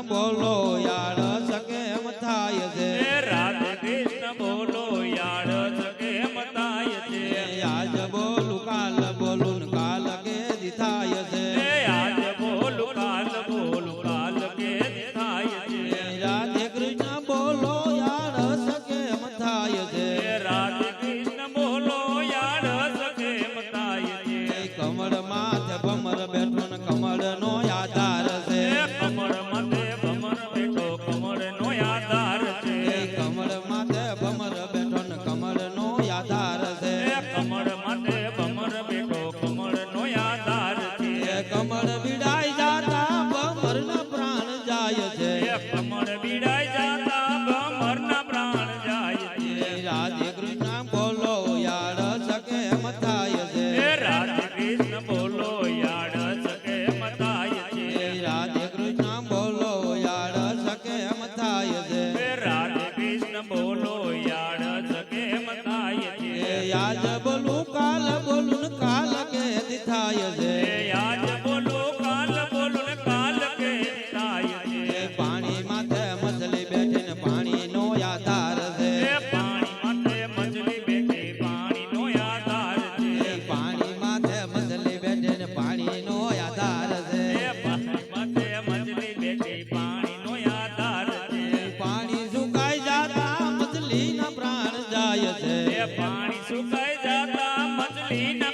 બોલો યાર કેમ થાય છે રે રાધા કૃષ્ણ બોલો યાર કેમ થાય છે આજ બોલું કાલ બોલું કાલ કે દિ થાય છે રે આજ બોલું કાલ બોલું કાલ કે દિ થાય છે રે રાધા કૃષ્ણ બોલો યાર કેમ થાય છે રે રાધા કૃષ્ણ બોલો યાર કેમ થાય છે કમળમાં જ જાય છે ભમર બીડાઈ જાતા ભમરના પ્રાણ જાય છે રાધે કૃષ્ણ બોલો યાર સકે મતાય છે રાધે કૃષ્ણ બોલો યાર સકે મતાય છે રાધે કૃષ્ણ બોલો યાર સકે મતાય છે રાધે કૃષ્ણ બોલો યાર સકે મતાય છે યાદ બોલું કાલ બોલું કાલ કે દિથાય છે પાણી સુકાઈ જતા મછલી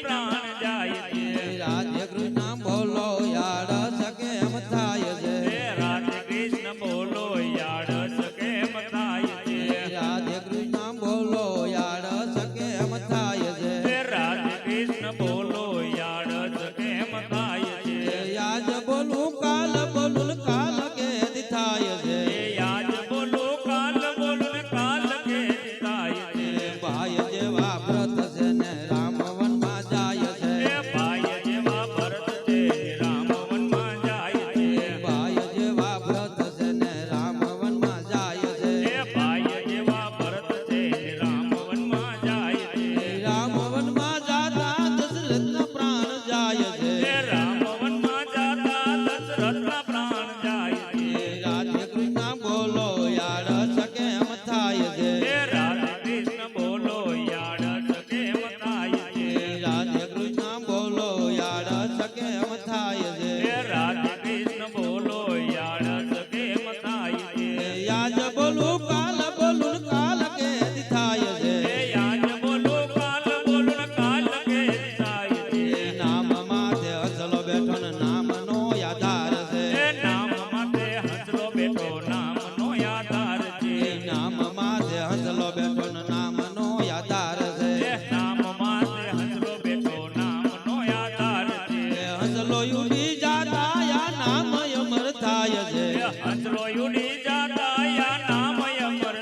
ઉડી જાતા યા નામ અમર થાય છે હસલો ઉડી જાતા યા નામ અમર